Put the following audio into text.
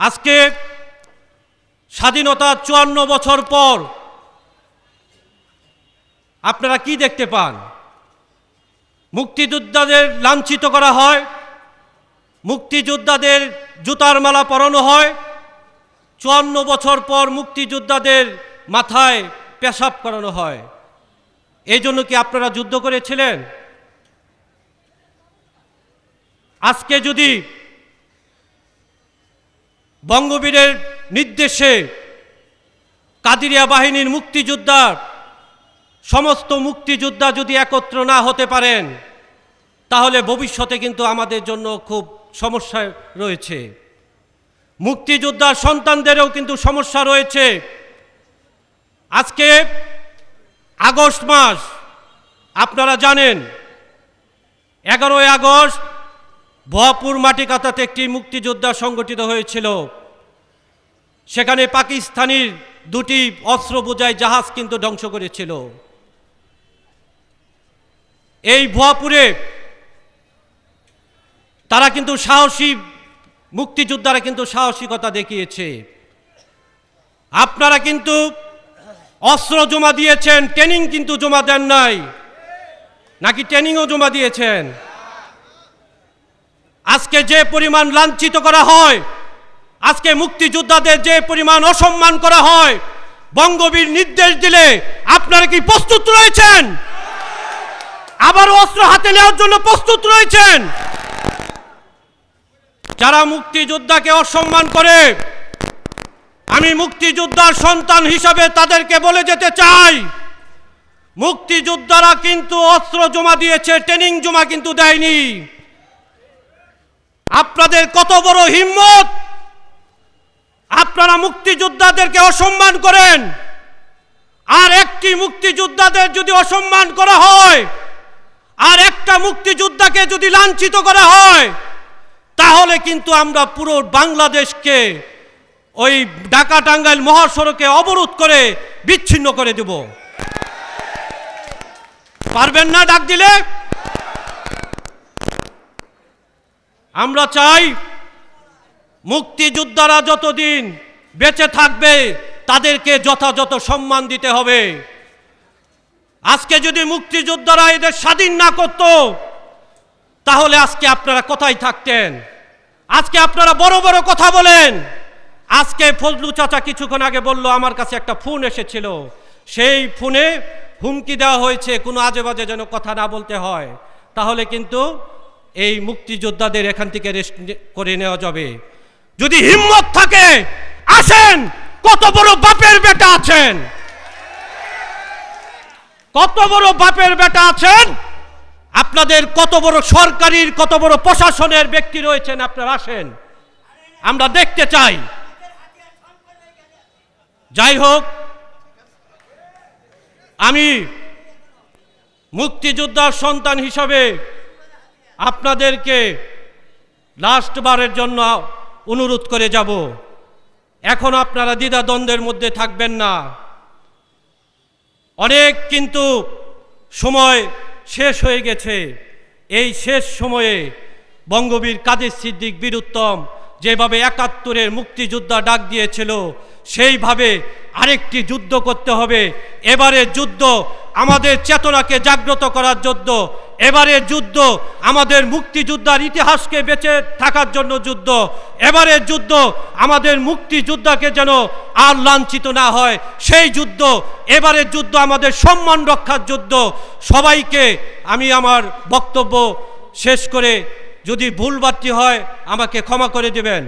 আজকে স্বাধীনতা চুয়ান্ন বছর পর আপনারা কি দেখতে পান? মুক্তিযোদ্ধাদের লাঞ্ছিত করা হয়, মুক্তিযোদ্ধাদের জুতার মালা পরানো হয়, চুয়ান্ন বছর পর মুক্তিযোদ্ধাদের মাথায় পেশাব করানো হয়। এই জন্য কি আপনারা যুদ্ধ করেছিলেন? আজকে যদি বঙ্গবীরের নির্দেশে কাদিরিয়া বাহিনীর মুক্তিযোদ্ধা সমস্ত মুক্তিযোদ্ধা যদি একত্র না হতে পারেন, তাহলে ভবিষ্যতে কিন্তু আমাদের জন্য খুব সমস্যায় রয়েছে। মুক্তিযোদ্ধার সন্তানদেরও কিন্তু সমস্যা রয়েছে। আজকে আগস্ট মাস, আপনারা জানেন, এগারোই আগস্ট ভয়াপুর মাটিকাতাতে একটি মুক্তিযোদ্ধা সংগঠিত হয়েছিল। সেখানে পাকিস্তানির দুটি অস্ত্র বোঝাই জাহাজ কিন্তু ধ্বংস করেছিল। এই ভুয়াপুরে তারা কিন্তু সাহসী, মুক্তিযোদ্ধারা কিন্তু সাহসিকতা দেখিয়েছে। আপনারা কিন্তু অস্ত্র জমা দিয়েছেন, ট্রেনিং কিন্তু জমা দেন নাই। নাকি ট্রেনিংও জমা দিয়েছেন? আজকে যে পরিমাণ লাঞ্ছিত করা হয়, আজকে মুক্তিযোদ্ধাদের যে পরিমাণ অসম্মান করা হয়, বঙ্গবীর নির্দেশ দিলে আপনারা কি প্রস্তুত রয়েছেন? আবারও অস্ত্র হাতে নেওয়ার জন্য প্রস্তুত রয়েছেন? যারা মুক্তিযোদ্ধাকে অসম্মান করে, আমি মুক্তিযোদ্ধার সন্তান হিসাবে তাদেরকে বলে যেতে চাই, মুক্তিযোদ্ধারা কিন্তু অস্ত্র জমা দিয়েছে, ট্রেনিং জমা কিন্তু দেয়নি। আপনাদের কত বড় হিম্মত? আপনারা মুক্তিযোদ্ধাদেরকে অসম্মান করেন। আর একটি মুক্তিযোদ্ধাদের যদি অসম্মান করা হয়, আর একটা মুক্তিযোদ্ধাকে যদি লাঞ্ছিত করা হয়, তাহলে কিন্তু আমরা পুরো বাংলাদেশকে ওই ঢাকা টাঙ্গাইল মহাসড়কে অবরোধ করে বিচ্ছিন্ন করে দেব। পারবেন না ডাক দিলে? আমরা চাই মুক্তিযোদ্ধারা যতদিন বেঁচে থাকবে, তাদেরকে যথাযথ সম্মান দিতে হবে। আজকে যদি মুক্তিযোদ্ধারা এদের স্বাধীন না করত, তাহলে আজকে আপনারা কোথায় থাকতেন? আজকে আপনারা বড় বড় কথা বলেন। আজকে ফজলু চাচা কিছুক্ষণ আগে বলল, আমার কাছে একটা ফোন এসেছিল। সেই ফোনে হুমকি দেওয়া হয়েছে। কোনো আজে বাজে যেন কথা না বলতে হয়। তাহলে কিন্তু এই মুক্তিযোদ্ধাদের এখান থেকে রেস্ট করে নেওয়া যাবে। যদি হিম্মত থাকে, আসেন, কত বড় বাপের বেটা আছেন? কত বড় বাপের বেটা আছেন? আপনাদের কত বড় সরকারির, কত বড় প্রশাসনের ব্যক্তি রয়েছেন, আপনারা আসেন। আমরা দেখতে চাই। যাই হোক, আমি মুক্তিযোদ্ধার সন্তান হিসাবে আপনাদেরকে লাস্টবারের জন্য অনুরোধ করে যাব। এখন আপনারা দ্বিধাদ্বন্দ্বের মধ্যে থাকবেন না। অনেক কিন্তু সময় শেষ হয়ে গেছে। এই শেষ সময়ে বঙ্গবীর কাদের সিদ্দিক বীর উত্তম যেভাবে একাত্তরের মুক্তিযোদ্ধা ডাক দিয়েছিল, সেইভাবে আরেকটি যুদ্ধ করতে হবে। এবারের যুদ্ধ আমাদের চেতনাকে জাগ্রত করার যুদ্ধ এবারের যুদ্ধ, আমাদের মুক্তিযোদ্ধার ইতিহাসকে বেঁচে থাকার জন্য যুদ্ধ। এবারের যুদ্ধ, আমাদের মুক্তিযোদ্ধাকে যেন আর লাঞ্ছিত না হয়। সেই যুদ্ধ এবারের যুদ্ধ, আমাদের সম্মান রক্ষার যুদ্ধ। সবাইকে আমি আমার বক্তব্য শেষ করে, যদি ভুলবার্তি হয়, আমাকে ক্ষমা করে দেবেন।